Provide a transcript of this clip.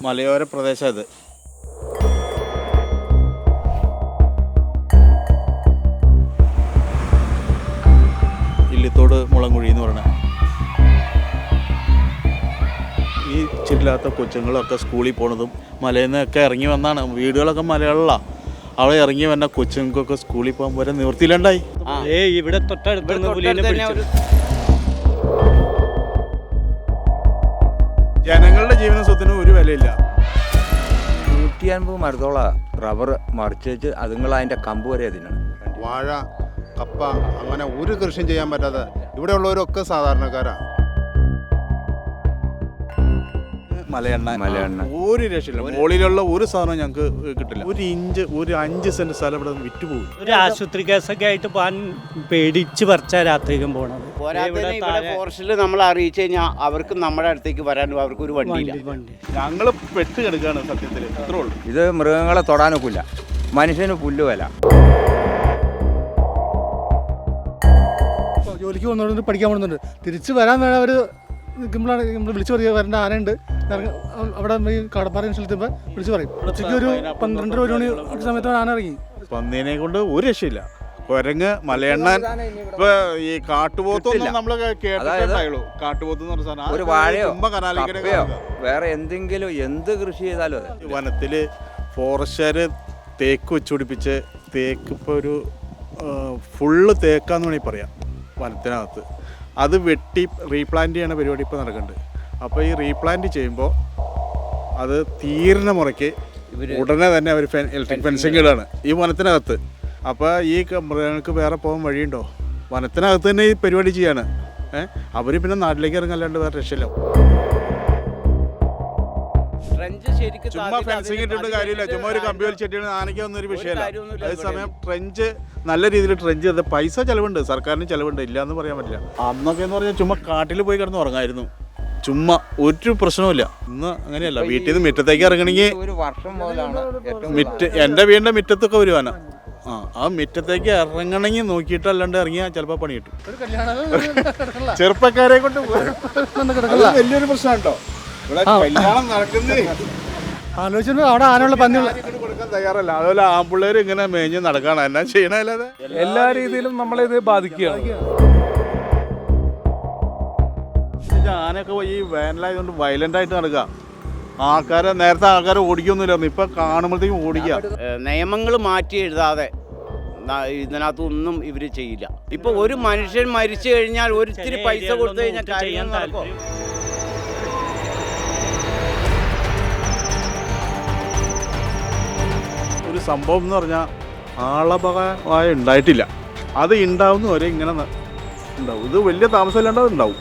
മലയോര പ്രദേശം ഇത് ഇല്ലിത്തോട് മുളങ്കുഴി എന്ന് പറഞ്ഞ ഈ ചില്ലാത്ത കൊച്ചുങ്ങളൊക്കെ സ്കൂളിൽ പോണതും മലയിൽ നിന്നൊക്കെ ഇറങ്ങി വന്നാണ്. വീടുകളൊക്കെ മലയാളമാണ് അവിടെ ഇറങ്ങി വന്ന കൊച്ചുങ്ങൾക്കൊക്കെ സ്കൂളിൽ പോകാൻ വരെ നിവൃത്തിയിലുണ്ടായി ഏ ഇവിടെ തൊട്ടടുത്ത് ജനങ്ങളുടെ ജീവന സ്വത്തിനും ഒരു വിലയില്ല. നൂറ്റി അൻപത് മരത്തോള റബ്ബർ മറിച്ച് വെച്ച് അതുങ്ങൾ അതിന്റെ കമ്പ് വരെ അതിനാണ്. വാഴ കപ്പ അങ്ങനെ ഒരു കൃഷിയും ചെയ്യാൻ പറ്റാതെ ഇവിടെയുള്ളവരൊക്കെ സാധാരണക്കാരാണ് മലയെണ്ണ. മലയെണ്ണ. ഒരു രക്ഷയില്ല. മുകളിലുള്ള ഒരു സാധനം ഞങ്ങൾക്ക് കിട്ടില്ല. ഒരു ഇഞ്ച് ഒരു അഞ്ച് സെന്റ് സ്ഥലം ഇവിടെ വിറ്റുപോകും ഒരു ആശുപത്രി കേസൊക്കെ ആയിട്ട് പോകാൻ പേടിച്ച് പറിച്ച രാത്രിക്കും പോണത്. ഫോറസ്റ്റിൽ നമ്മൾ അറിയിച്ചു കഴിഞ്ഞാൽ അവർക്ക് നമ്മുടെ അടുത്തേക്ക് വരാൻ അവർക്ക് ഒരു വണ്ടിയില്ല. വണ്ടി ഞങ്ങൾ പെട്ട് കിടക്കുകയാണ് സത്യത്തിൽ അത്രേ ഉള്ളൂ. ഇത് മൃഗങ്ങളെ തൊടാനൊക്കില്ല. മനുഷ്യന് പുല്ല് വില. ജോലിക്ക് പോകുന്നവരുണ്ട് പഠിക്കാൻ പോകുന്നുണ്ട് തിരിച്ച് വരാൻ വേണം അവർ നിൽക്കുമ്പോഴാണ് നമ്മൾ വിളിച്ചു പറയുക വരേണ്ട ആനയുണ്ട്. അവിടെ ഈ കടപ്പാറ സ്ഥലത്തുമ്പോൾ വിളിച്ച് പറയും. ഉച്ചയ്ക്ക് ഒരു പന്ത്രണ്ടര ഒരു മണി സമയത്താണ് ആന ഇറങ്ങി. പന്നീനെ കൊണ്ട് ഒരു രക്ഷയില്ല. കുരങ്ങ് മലയണ്ണൻ ഇപ്പൊ ഈ കാട്ടുപോത്തൊന്നും നമ്മൾ കേട്ടിട്ടുണ്ടായുള്ളൂ കാട്ടുപോത്ത് എന്ന് പറഞ്ഞ സാധനം. ഒരു വാഴയോ വേറെ എന്തെങ്കിലും എന്ത് കൃഷി ചെയ്താലും വനത്തിൽ ഫോറസ്റ്റുകാര് തേക്ക് വെച്ചുപിടിപ്പിച്ച് തേക്ക് ഇപ്പോൾ ഒരു ഫുള്ള് തേക്കാന്ന് വേണമെങ്കിൽ പറയാം വനത്തിനകത്ത്. അത് വെട്ടി റീപ്ലാന്റ് ചെയ്യണ പരിപാടി ഇപ്പോൾ നടക്കുന്നുണ്ട്. അപ്പോൾ ഈ റീപ്ലാന്റ് ചെയ്യുമ്പോൾ അത് തീരുന്ന മുറയ്ക്ക് ഉടനെ തന്നെ അവർ ഇലക്ട്രിക് ഫെൻസിങ് ഇടാണ്. ഈ വനത്തിനകത്ത്. അപ്പോൾ ഈ മൃഗങ്ങൾക്ക് വേറെ പോകാൻ വഴിയുണ്ടോ? വനത്തിനകത്ത് തന്നെ ഈ പരിപാടി ചെയ്യാണ്. ഏഹ് അവർ പിന്നെ നാട്ടിലേക്ക് ഇറങ്ങല്ലാണ്ട് വേറെ രക്ഷയില്ല. ട്രെഞ്ച് ശരിക്കും ചുമ്മാ താഴ്ത്തിയിട്ട് ഫെൻസിങ് ഇട്ടിട്ട് കാര്യമില്ല. ചുമ്മാ ഒരു കമ്പി വലിച്ചിട്ടാണ് ആനയ്ക്ക് ഒന്നും ഒരു വിഷയമല്ല. കാര്യമൊന്നുമില്ല അതേസമയം ട്രെഞ്ച് നല്ല രീതിയിൽ ട്രെഞ്ച് ചെയ്ത് പൈസ ചെലവുണ്ട്. സർക്കാരിന് ചെലവുണ്ട്. ഇല്ല എന്ന് പറയാൻ പറ്റില്ല. അന്നൊക്കെ എന്ന് പറഞ്ഞാൽ ചുമ്മാ കാട്ടിൽ പോയി കിടന്ന് ഉറങ്ങായിരുന്നു. ചുമ്മാ ഒരു പ്രശ്നവുമില്ല. ഇന്ന് അങ്ങനെയല്ല വീട്ടിൽ നിന്ന് മുറ്റത്തേക്ക് ഇറങ്ങണമെങ്കിൽ ഒരു വർഷം മുതലാണ് ഏറ്റവും മിറ്റ എന്റെ വീടിന്റെ മുറ്റത്തൊക്കെ വരുവാന ആ ആ മുറ്റത്തേക്ക് ഇറങ്ങണമെങ്കിൽ നോക്കിയിട്ടല്ലാണ്ട് ഇറങ്ങിയാൽ ചിലപ്പോൾ പണി കിട്ടും. ചെറുപ്പക്കാരെ കൊണ്ട് വലിയൊരു പ്രശ്നം കേട്ടോ. ഇവിടെ കല്യാണം നടക്കുന്നേ. ആലോചിച്ചിട്ട് അവിടെ കൊടുക്കാൻ തയ്യാറല്ല. അതുപോലെ ആമ്പിള്ളേർ ഇങ്ങനെ മേഞ്ഞ് നടക്കാണ്. എന്നാ ചെയ്യണല്ലാതെ എല്ലാ രീതിയിലും നമ്മളിത് ബാധിക്കുകയാണ്. ആനയൊക്കെ ഈ വേനലായതുകൊണ്ട് വയലന്റ് ആയിട്ട് നടക്കുക ആൾക്കാരെ നേരത്തെ ആൾക്കാരെ ഓടിക്കൊന്നുമില്ലായിരുന്നു. ഇപ്പൊ കാണുമ്പോഴത്തേക്കും ഓടിക്കുക നിയമങ്ങൾ മാറ്റി എഴുതാതെ ഇതിനകത്തൊന്നും ഇവർ ചെയ്യില്ല. ഇപ്പൊ ഒരു മനുഷ്യൻ മരിച്ചു കഴിഞ്ഞാൽ ഒരിത്തിരി പൈസ കൊടുത്തു കഴിഞ്ഞാൽ കാര്യം നടക്കും ഒരു സംഭവം എന്ന് പറഞ്ഞാൽ ആളപകമായ ഉണ്ടായിട്ടില്ല. അത് ഉണ്ടാവുന്ന വരെ ഇങ്ങനെ ഉണ്ടാവും. ഇത് വലിയ താമസമില്ലാണ്ട് അത് ഉണ്ടാവും